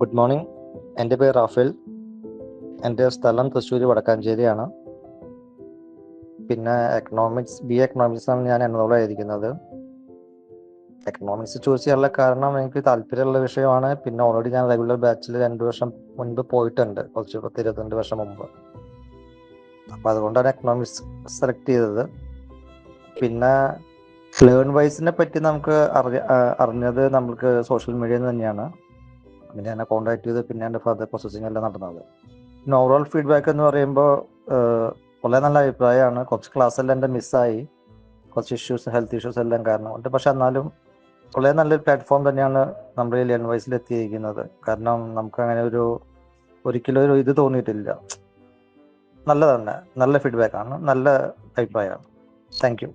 Good morning എന്റെ പേര് Rafale. എന്റെ സ്ഥലം തൃശ്ശൂർ വടക്കാഞ്ചേരിയാണ്. പിന്നെ എക്കണോമിക്സ് ബി എക്കണോമിക്സ് ആണ് ഞാൻ എന്നോളം എഴുതിക്കുന്നത് എക്കണോമിക്സ് ചൂസ് ചെയ്യാനുള്ള കാരണം എനിക്ക് താല്പര്യമുള്ള വിഷയമാണ്. പിന്നെ ഓൾറെഡി ഞാൻ റെഗുലർ ബാച്ചിൽ രണ്ട് വർഷം മുൻപ് പോയിട്ടുണ്ട്. കുറച്ച് പത്ത് ഇരുപത്തിരണ്ട് വർഷം മുമ്പ് അപ്പം അതുകൊണ്ടാണ് എക്കണോമിക്സ് സെലക്ട് ചെയ്തത്. പിന്നെ ലേൺ വൈസിനെ പറ്റി നമുക്ക് അറിഞ്ഞത് നമുക്ക് സോഷ്യൽ മീഡിയയിൽ തന്നെയാണ്. പിന്നെ എന്നെ കോൺടാക്ട് ചെയ്ത് പിന്നെ എന്റെ ഫർദർ പ്രോസസ്സിങ് എല്ലാം നടന്നത്. പിന്നെ ഓവറോൾ ഫീഡ്ബാക്ക് എന്ന് പറയുമ്പോൾ വളരെ നല്ല അഭിപ്രായമാണ്. കുറച്ച് ക്ലാസ് എല്ലാം എന്റെ മിസ്സായി കുറച്ച് ഇഷ്യൂസ് ഹെൽത്ത് ഇഷ്യൂസ് എല്ലാം കാരണം ഉണ്ട് പക്ഷെ എന്നാലും വളരെ നല്ലൊരു പ്ലാറ്റ്ഫോം തന്നെയാണ് നമ്മുടെ ഈ ലേൺ വൈസിൽ എത്തിയിരിക്കുന്നത്. കാരണം നമുക്ക് അങ്ങനെ ഒരു ഒരിക്കലും ഒരു ഇത് തോന്നിയിട്ടില്ല. നല്ലതാണ്. നല്ല ഫീഡ്ബാക്കാണ് നല്ല അഭിപ്രായമാണ്. Thank you